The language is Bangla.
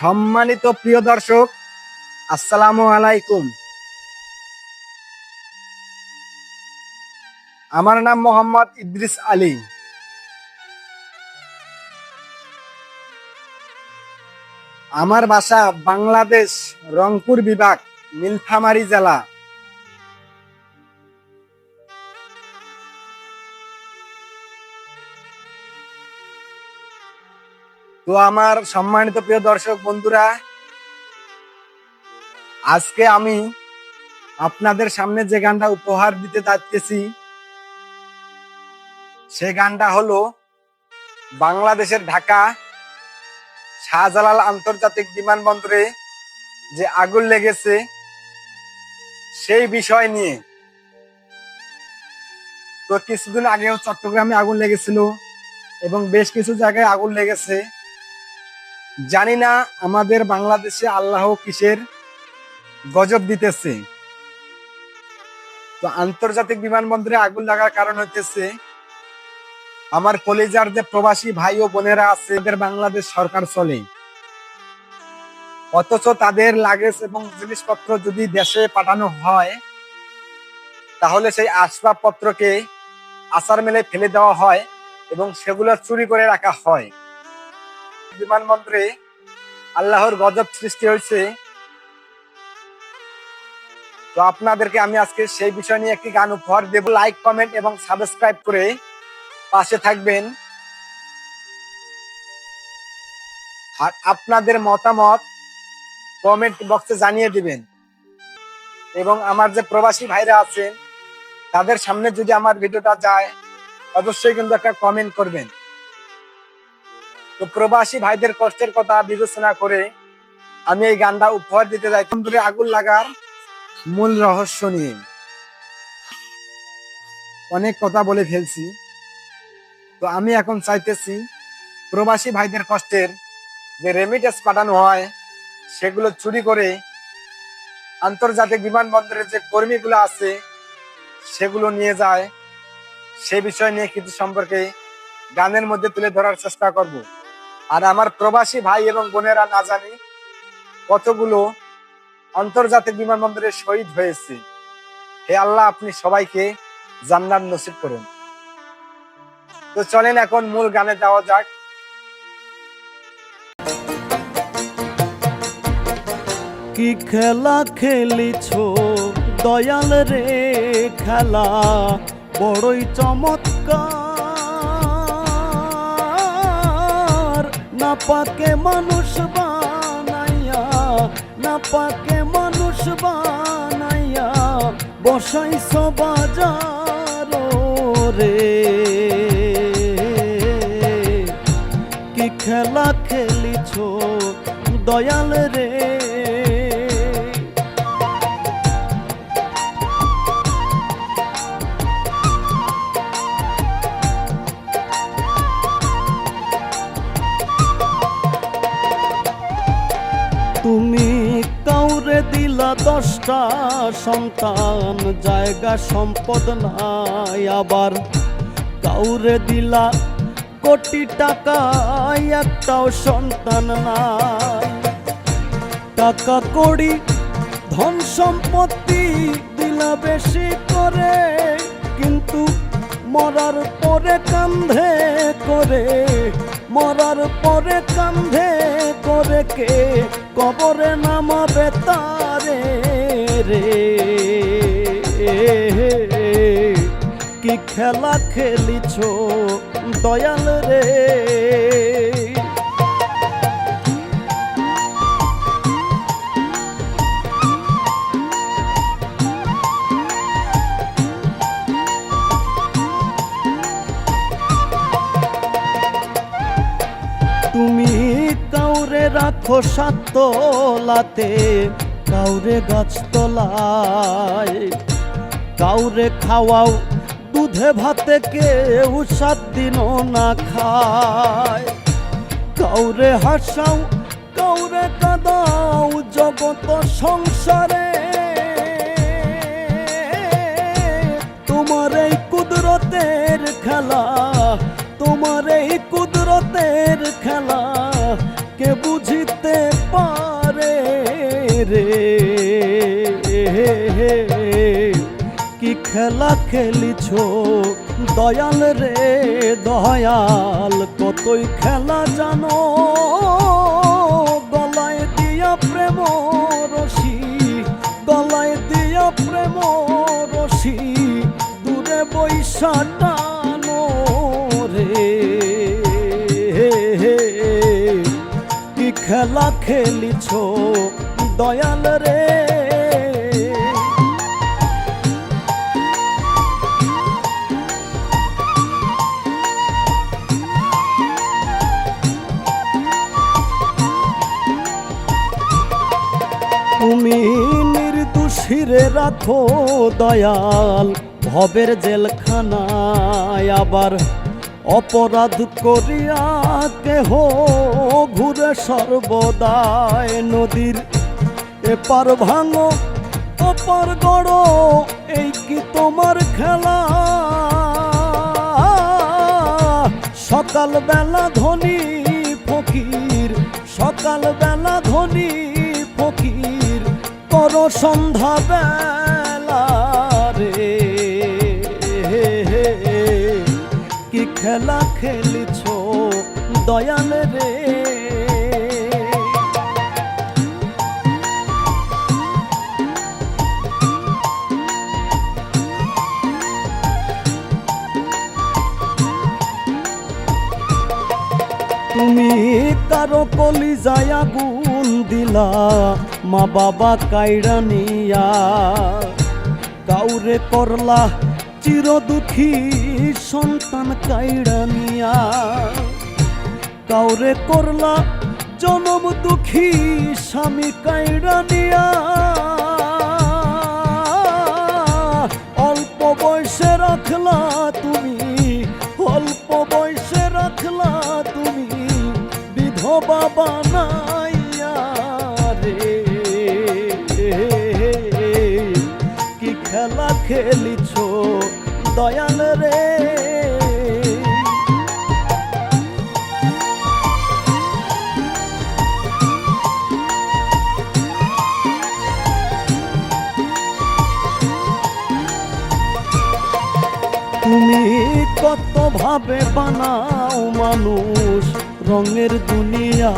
সম্মানিত প্রিয় দর্শক, আসসালামু আলাইকুম। আমার নাম মোহাম্মদ ইদ্রিস আলী। আমার বাসা বাংলাদেশ রংপুর বিভাগ, নীলফামারী জেলা। তো আমার সম্মানিত প্রিয় দর্শক বন্ধুরা, আজকে আমি আপনাদের সামনে যে গানটা উপহার দিতে চাইতেছি সে গানটা হলো বাংলাদেশের ঢাকা শাহজালাল আন্তর্জাতিক বিমানবন্দরে যে আগুন লেগেছে, সেই বিষয় নিয়ে। তো কিছুদিন আগেও চট্টগ্রামে আগুন লেগেছিল এবং বেশ কিছু জায়গায় আগুন লেগেছে। জানি না আমাদের বাংলাদেশে আল্লাহ কিসের গজব দিতেছে। তো আন্তর্জাতিক বিমানবন্দরে আগুন লাগার কারণ হইতেছে, আমার কলেজার যে প্রবাসী ভাই ও বোনেরা আছে এদের বাংলাদেশ সরকার চলে। অথচ তাদের লাগেজ এবং জিনিসপত্র যদি দেশে পাঠানো হয়, তাহলে সেই আসবাবপত্রকে আসার মেলে ফেলে দেওয়া হয় এবং সেগুলো চুরি করে রাখা হয়। বিমানবন্দরে আল্লাহর গজব সৃষ্টি হয়েছে। তো আপনাদেরকে আমি আজকে সেই বিষয় নিয়ে একটি গান উপহার দেব। লাইক কমেন্ট এবং সাবস্ক্রাইব করে পাশে থাকবেন। আর আপনাদের মতামত কমেন্ট বক্সে জানিয়ে দিবেন। এবং আমার যে প্রবাসী ভাইরা আছেন, তাদের সামনে যদি আমার ভিডিওটা যায়, অবশ্যই কিন্তু একটা কমেন্ট করবেন। তো প্রবাসী ভাইদের কষ্টের কথা বিবেচনা করে আমি এই গানটা উপহার দিতে যাই। তন্দুরে আগুন লাগার মূল রহস্য নিয়ে। অনেক কথা বলে ফেলছি। তো আমি এখন চাইতেছি প্রবাসী ভাইদের কষ্টের যে রেমিটেন্স পাঠানো হয়, সেগুলো চুরি করে আন্তর্জাতিক বিমানবন্দরের যে কর্মীগুলো আছে, সেগুলো নিয়ে যায়। সে বিষয় নিয়ে কিছু সম্পর্কে গানের মধ্যে তুলে ধরার চেষ্টা করব। আর আমার প্রবাসী ভাই এবং বোনেরা না জানি কতগুলো আন্তর্জাতিক বিমানবন্দরে শহীদ হয়েছে। হে আল্লাহ, আপনি সবাইকে জান্নাত নসিব করুন। তো চলেন এখন মূল গানে যাওয়া যাক। কি খেলা খেলিছ? দয়াল রে খেলা, বড়ই চমৎকার। না পাকে মানুষ বানাইয়া না পাকে মানুষ বানাইয়া বসাই সবাজার রে। কি খেলা খেলিছ দয়াল রে? দশটা সন্তান, জায়গা সম্পদ নাই আবার। কাউরে দিলা কোটি টাকা, একটাও সন্তান নাই। টাকা কড়ি, ধন সম্পত্তি দিলা বেশি করে, কিন্তু মরার পরে কান্ধে করে, মরার পরে কান্ধে করে কে? কবরে নামাবে তারে রে। কি খেলা খেলিছ দয়াল রে? তুমি কাউরে রাখো সাতলাতে কাউরে গাছ গাছতলায়, কাউরে খাওয়াও, দুধে ভাতে কেউ সাত দিনও না খায়। কাউরে হাসাও, কাউরে কাদাও, জগত সংসারে। তোমার এই কুদরতের কি খেলা খেলিছ? দয়াল রে, দয়াল, কতই খেলা জানো? গলায় দিয়া প্রেম রশি, গলায় দিয়া প্রেম রশি, দূরে রে। কি খেলা খেলিছ? দয়াল রে নির্দোষীরে রাখো দয়াল, ভবের জেলখানায় আবার অপরাধ করিয়া কেহ ঘুরে সর্বদায় নদীর এপার ভাঙো অপার গড়, এই কি তোমার খেলা? সকাল বেলা ধনী ফকির সকাল বেলা ধনী ফকির। কর সন্ধ্যা বেলা রে। কি খেলা খেলছো দয়াল রে? কলি যায় আগুন দিলা, মা বাবা কাইরা নিয়া। কাউরে করলা চির দুঃখী সন্তান কাইরা নিয়া। কাউরে করলা জনম দুঃখী স্বামী কাইরা নিয়া। খেলিছ দয়াল রে। তুমি কত ভাবে বানাও মানুষ রঙের দুনিয়া।